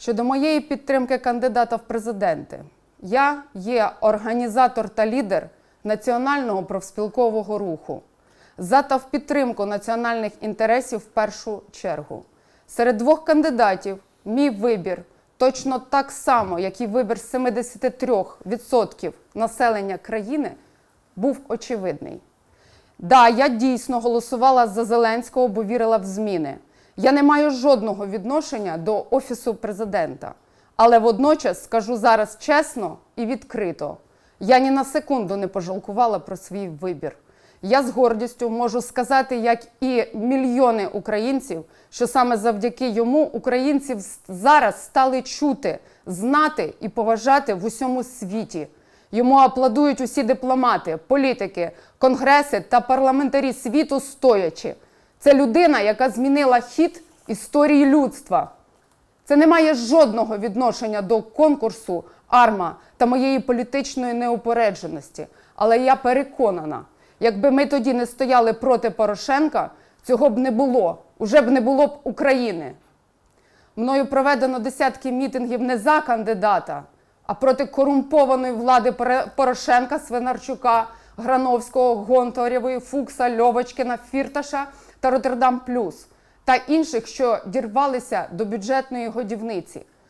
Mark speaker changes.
Speaker 1: Щодо моєї підтримки кандидата в президенти, я є організатор та лідер національного профспілкового руху. За та в підтримку національних інтересів в першу чергу. Серед двох кандидатів мій вибір точно так само, як і вибір 73% населення країни, був очевидний. Да, я дійсно голосувала за Зеленського, бо вірила в зміни. Я не маю жодного відношення до офісу президента. Але водночас скажу зараз чесно і відкрито: я ні на секунду не пожалкувала про свій вибір. Я з гордістю можу сказати, як і мільйони українців, що саме завдяки йому українців зараз стали чути, знати і поважати в усьому світі. Йому аплодують усі дипломати, політики, конгреси та парламентарі світу стоячи. Це людина, яка змінила хід історії людства. Це не має жодного відношення до конкурсу Арма та моєї політичної неупередженості. Але я переконана, якби ми тоді не стояли проти Порошенка, цього б не було. Уже б не було б України. Мною проведено десятки мітингів не за кандидата, а проти корумпованої влади Порошенка, Свинарчука, Грановського, Гонтарєвої, Фукса, Льовочкина, Фірташа та Роттердам Плюс та інших, що дірвалися до бюджетної годівниці.